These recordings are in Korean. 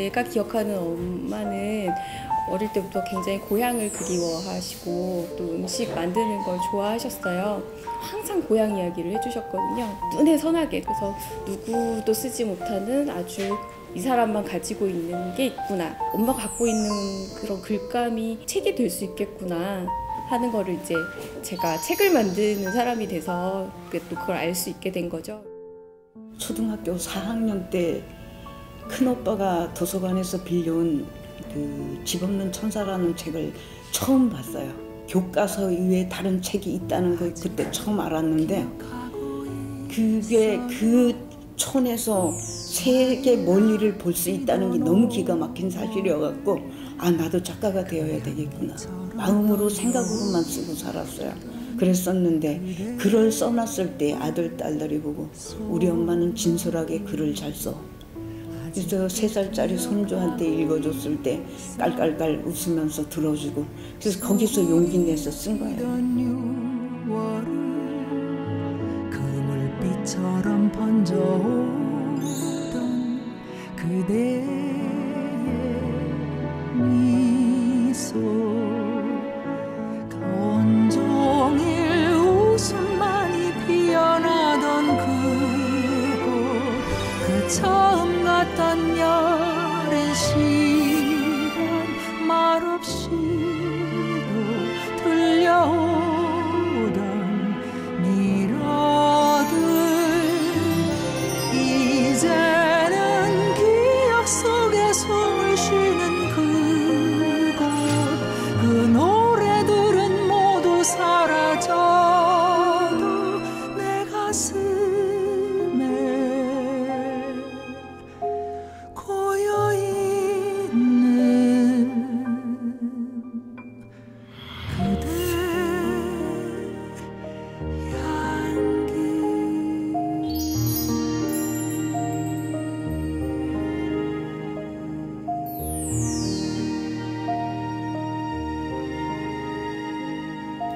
제가 기억하는 엄마는 어릴 때부터 굉장히 고향을 그리워하시고 또 음식 만드는 걸 좋아하셨어요. 항상 고향 이야기를 해주셨거든요. 눈에 선하게. 그래서 누구도 쓰지 못하는 아주 이 사람만 가지고 있는 게 있구나. 엄마가 갖고 있는 그런 글감이 책이 될 수 있겠구나. 하는 거를 이제 제가 책을 만드는 사람이 돼서 또 그걸 알 수 있게 된 거죠. 초등학교 4학년 때 큰 오빠가 도서관에서 빌려온 그 집 없는 천사라는 책을 처음 봤어요. 교과서 이외에 다른 책이 있다는 걸 그때 처음 알았는데 그게 그 촌에서 세계 멀리를 볼 수 있다는 게 너무 기가 막힌 사실이어갖고 아 나도 작가가 되어야 되겠구나. 마음으로 생각으로만 쓰고 살았어요. 그랬었는데 글을 써놨을 때 아들 딸들이 보고 우리 엄마는 진솔하게 글을 잘 써 그래서 세 살짜리 손주한테 읽어줬을 때 깔깔깔 웃으면서 들어주고 그래서 거기서 용기 내서 쓴 거예요.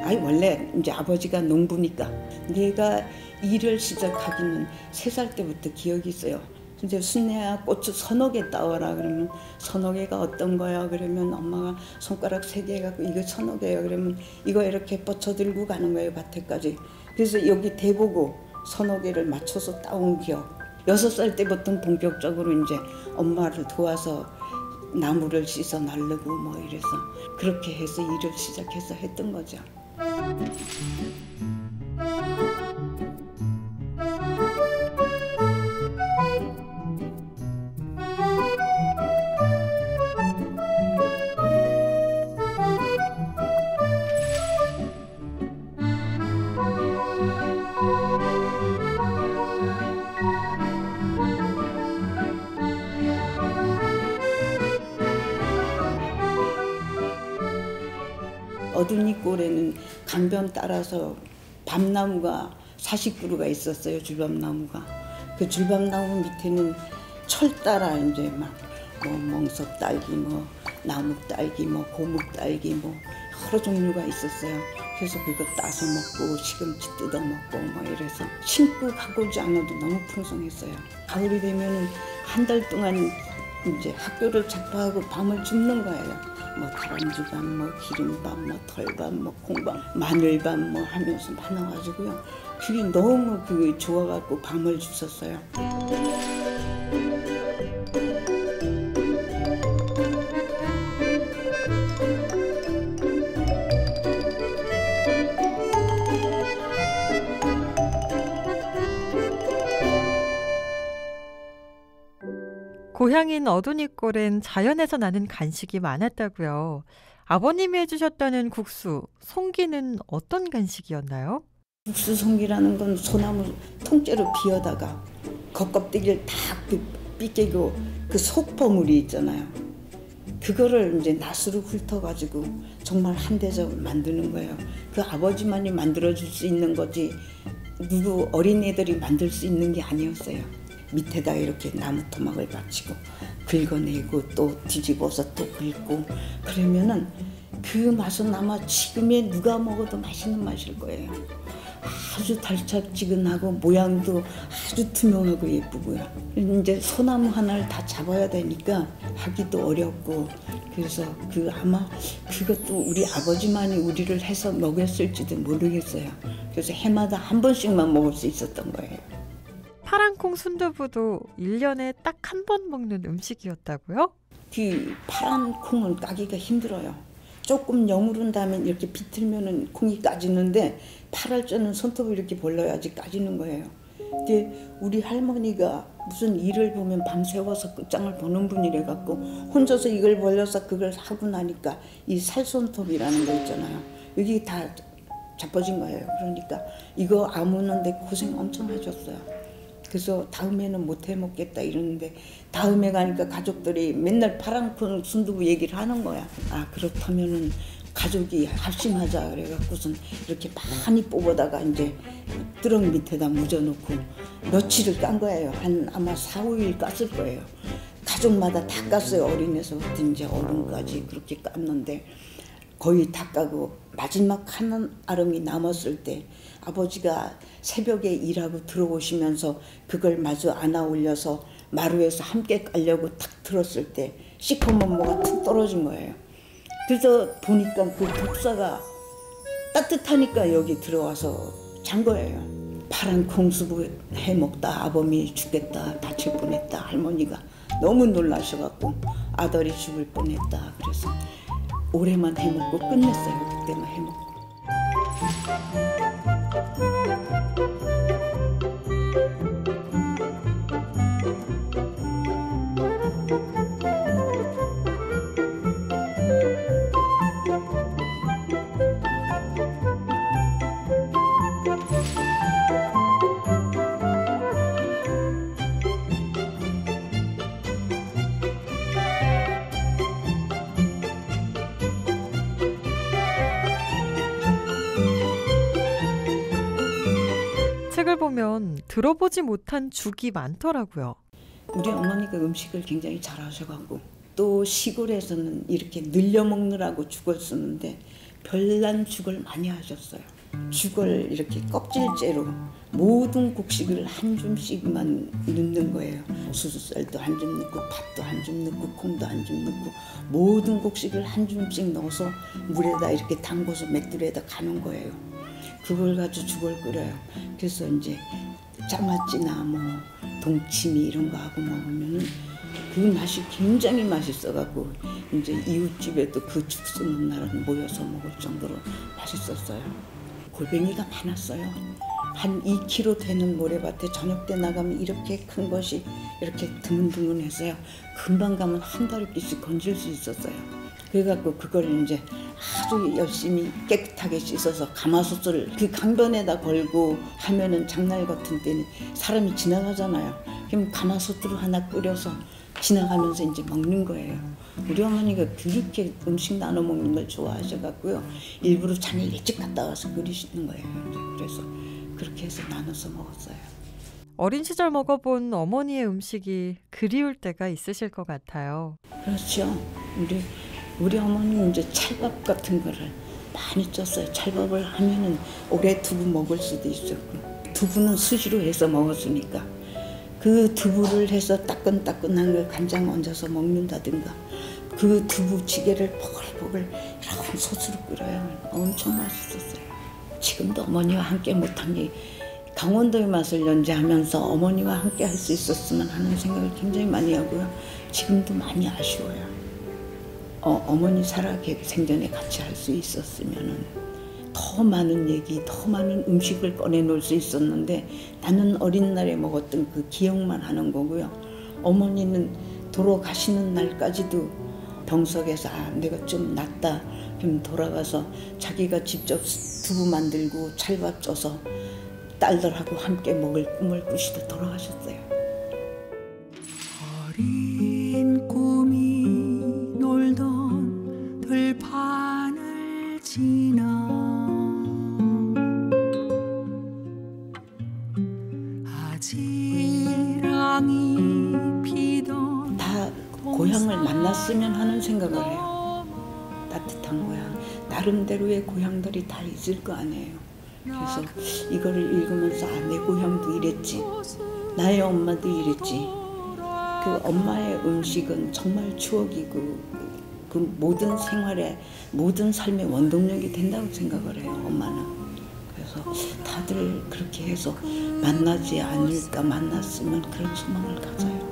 아이 원래 이제 아버지가 농부니까 내가 일을 시작하기는 세 살 때부터 기억이 있어요. 이제 순내야 고추 서너 개 따와라 그러면 서너 개가 어떤 거야 그러면 엄마가 손가락 세 개 갖고 이거 서너 개야 그러면 이거 이렇게 뻗쳐 들고 가는 거예요 밭에까지 그래서 여기 대보고 서너 개를 맞춰서 따온 기억 여섯 살 때부터 본격적으로 이제 엄마를 도와서 나무를 씻어 날르고 뭐 이래서 그렇게 해서 일을 시작해서 했던 거죠. Thank you. 꼴에는 강변 따라서 밤나무가 40그루가 있었어요 줄밤나무가. 그 줄밤나무 밑에는 철 따라 이제 막 뭐 멍석 딸기 뭐 나무 딸기 뭐 고목 딸기 뭐 여러 종류가 있었어요. 그래서 그거 따서 먹고 시금치 뜯어 먹고 뭐 이래서 신고 가고지 않아도 너무 풍성했어요. 가을이 되면은 한 달 동안 이제 학교를 작파하고 밤을 줍는 거예요 뭐 다람쥐밥, 뭐 기름밥, 뭐 털밥, 뭐 콩밥, 마늘밥 뭐 하면서 많아가지고요. 그게 너무 그게 좋아갖고 밤을 주었어요. 고향인 어두니골엔 자연에서 나는 간식이 많았다고요. 아버님이 해주셨다는 국수, 송기는 어떤 간식이었나요? 국수 송기라는 건 소나무 통째로 비어다가 겉껍데기를 다 삐깨고 그 속버물이 있잖아요. 그거를 이제 낫으로 훑어가지고 정말 한 대접을 만드는 거예요. 그 아버지만이 만들어줄 수 있는 거지 누구 어린애들이 만들 수 있는 게 아니었어요. 밑에다 이렇게 나무 토막을 받치고 긁어내고 또 뒤집어서 또 긁고 그러면은 그 맛은 아마 지금에 누가 먹어도 맛있는 맛일 거예요. 아주 달짝지근하고 모양도 아주 투명하고 예쁘고요. 이제 소나무 하나를 다 잡아야 되니까 하기도 어렵고 그래서 그 아마 그것도 우리 아버지만이 우리를 해서 먹였을지도 모르겠어요. 그래서 해마다 한 번씩만 먹을 수 있었던 거예요. 파란콩 순두부도 1년에 딱 한 번 먹는 음식이었다고요? 그 파란 콩은 까기가 힘들어요. 조금 여무른 다음에 이렇게 비틀면은 콩이 까지는데 파랄 줄은 손톱을 이렇게 벌려야지 까지는 거예요. 근데 우리 할머니가 무슨 일을 보면 밤새워서 끝장을 보는 분이래 갖고 혼자서 이걸 벌려서 그걸 하고 나니까 이 살손톱이라는 거 있잖아요. 여기 다 자빠진 거예요. 그러니까 이거 아무는데 고생 엄청 하셨어요. 그래서 다음에는 못 해 먹겠다 이러는데 다음에 가니까 가족들이 맨날 파랑콩 순두부 얘기를 하는 거야. 아 그렇다면은 가족이 합심하자 그래갖고선 이렇게 많이 뽑아다가 이제 뜨럭 밑에다 묻어놓고 며칠을 깐 거예요. 한 아마 4, 5일 깠을 거예요. 가족마다 다 깠어요. 어린애서부터 이제 어른까지 그렇게 깠는데 거의 다 까고 마지막 한 아름이 남았을 때 아버지가 새벽에 일하고 들어오시면서 그걸 마주 안아 올려서 마루에서 함께 깔려고 탁 들었을 때 시커먼 뭐가 툭 떨어진 거예요. 그래서 보니까 그 독사가 따뜻하니까 여기 들어와서 잔 거예요. 파란 콩수부 해 먹다 아범이 죽겠다 다칠 뻔했다 할머니가 너무 놀라셔갖고 아들이 죽을 뻔했다 그래서 올해만 해먹고 끝냈어요. 그때만 해먹고 보면 들어보지 못한 죽이 많더라고요. 우리 어머니가 음식을 굉장히 잘하셔갖고 또 시골에서는 이렇게 늘려 먹느라고 죽을 쓰는데 별난 죽을 많이 하셨어요. 죽을 이렇게 껍질째로 모든 곡식을 한 줌씩만 넣는 거예요. 수수쌀도 한 줌 넣고 팥도 한 줌 넣고 콩도 한 줌 넣고 모든 곡식을 한 줌씩 넣어서 물에다 이렇게 담궈서 맷돌에다 가는 거예요. 그걸 가지고 죽을 끓여요. 그래서 이제 장아찌나 뭐 동치미 이런 거 하고 먹으면은 그 맛이 굉장히 맛있어갖고 이제 이웃집에도 그죽 쓰는 날은 모여서 먹을 정도로 맛있었어요. 골뱅이가 많았어요. 한 2kg 되는 모래밭에 저녁 때 나가면 이렇게 큰 것이 이렇게 드문드문했어요. 금방 가면 한 다리끼씩 건질 수 있었어요. 그래갖고 그걸 이제 아주 열심히 깨끗하게 씻어서 가마솥을 그 강변에다 걸고 하면은 장날 같은 때는 사람이 지나가잖아요. 그럼 가마솥으로 하나 끓여서 지나가면서 이제 먹는 거예요. 우리 어머니가 그렇게 음식 나눠 먹는 걸 좋아하셔갖고요. 일부러 잠이 일찍 갔다 와서 끓이시는 거예요. 그래서 그렇게 해서 나눠서 먹었어요. 어린 시절 먹어본 어머니의 음식이 그리울 때가 있으실 것 같아요. 그렇죠. 우리 우리 어머니는 이제 찰밥 같은 거를 많이 쪘어요. 찰밥을 하면은 오래 두부 먹을 수도 있었고 두부는 수시로 해서 먹었으니까 그 두부를 해서 따끈따끈한 걸 간장 얹어서 먹는다든가 그 두부찌개를 보글보글 이런 소스로 끓여요. 엄청 맛있었어요. 지금도 어머니와 함께 못한 게 강원도의 맛을 연재하면서 어머니와 함께 할 수 있었으면 하는 생각을 굉장히 많이 하고요. 지금도 많이 아쉬워요. 어, 어머니 살아계 생전에 같이 할 수 있었으면은 더 많은 얘기, 더 많은 음식을 꺼내놓을 수 있었는데 나는 어린 날에 먹었던 그 기억만 하는 거고요. 어머니는 돌아가시는 날까지도 병석에서 아, 내가 좀 낫다. 그럼 돌아가서 자기가 직접 두부 만들고 찰밥 쪄서 딸들하고 함께 먹을 꿈을 꾸시다 돌아가셨어요. 따뜻한 고향, 나름대로의 고향들이 다 있을 거 아니에요. 그래서 이거를 읽으면서 아, 내 고향도 이랬지. 나의 엄마도 이랬지. 그 엄마의 음식은 정말 추억이고 그 모든 생활에 모든 삶의 원동력이 된다고 생각을 해요. 엄마는. 그래서 다들 그렇게 해서 만나지 않을까 만났으면 그런 소망을 가져요.